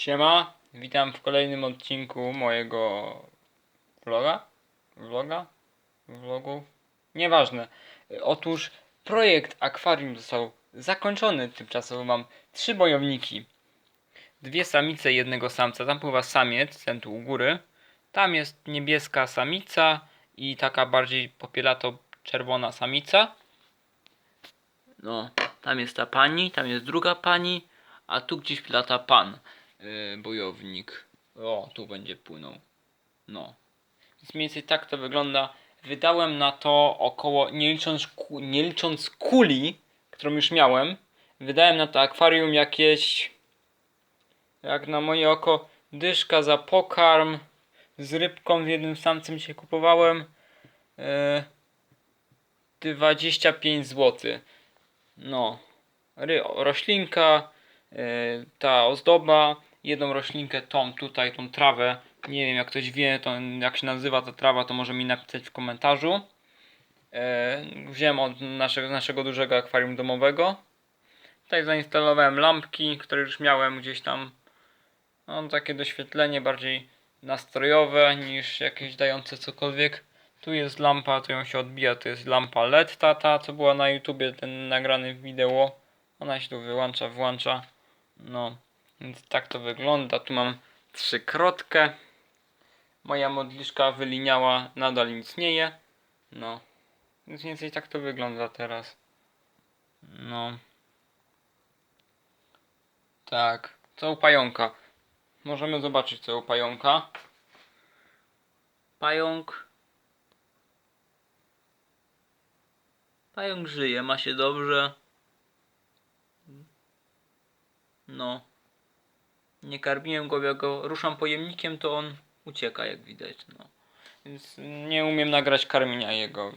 Siema, witam w kolejnym odcinku mojego vloga, vloga, vlogu, nieważne. Otóż projekt akwarium został zakończony, tymczasowo mam trzy bojowniki. Dwie samice i jednego samca, tam pływa samiec, ten tu u góry. Tam jest niebieska samica i taka bardziej popielato-czerwona samica. No, tam jest ta pani, tam jest druga pani, a tu gdzieś lata pan yy, bojownik. O, tu będzie płynął. No. Więc mniej więcej tak to wygląda. Wydałem na to około, nie licząc, nie licząc kuli, którą już miałem, wydałem na to akwarium jakieś, jak na moje oko, dyszka za pokarm z rybką, z jednym samcem się kupowałem. Yy, 25 zł. No. Roślinka, yy, ta ozdoba, jedną roślinkę, tą tutaj, tą trawę. Nie wiem, jak ktoś wie, to jak się nazywa ta trawa, to może mi napisać w komentarzu. Yy, wziąłem od naszego, naszego dużego akwarium domowego. Tutaj zainstalowałem lampki, które już miałem gdzieś tam. Mam takie doświetlenie bardziej nastrojowe niż jakieś dające cokolwiek. Tu jest lampa, to ją się odbija, to jest lampa LED tata, co była na YouTubie, ten nagrany wideo. Ona się tu wyłącza, włącza. No, więc tak to wygląda. Tu mam trzykrotkę. Moja modliszka wyliniała, nadal istnieje. No, więc więcej tak to wygląda teraz. No. Tak, co u pająka? Możemy zobaczyć co u pająka. Pająk. Pająk żyje, ma się dobrze. No. Nie karmiłem go, jak go ruszam pojemnikiem, to on ucieka, jak widać. No. Więc nie umiem nagrać karmienia jego.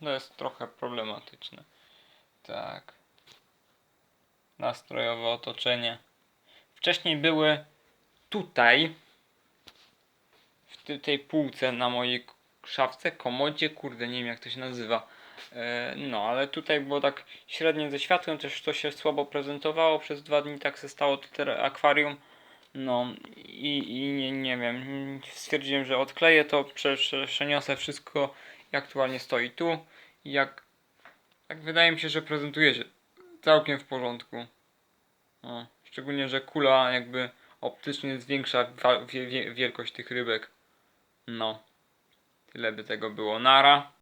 To jest trochę problematyczne. Tak. Nastrojowe otoczenie. Wcześniej były tutaj, w tej półce na mojej szafce, komodzie, kurde, nie wiem jak to się nazywa. E, No, ale tutaj było tak średnio ze światłem, też to się słabo prezentowało. Przez dwa dni tak się stało to akwarium. No i, i nie, nie wiem, stwierdziłem, że odkleję to, prze, prze, przeniosę wszystko i aktualnie stoi tu. Jak, jak wydaje mi się, że prezentuje się całkiem w porządku. O, szczególnie, że kula jakby optycznie zwiększa wielkość tych rybek. No, tyle by tego było. Nara.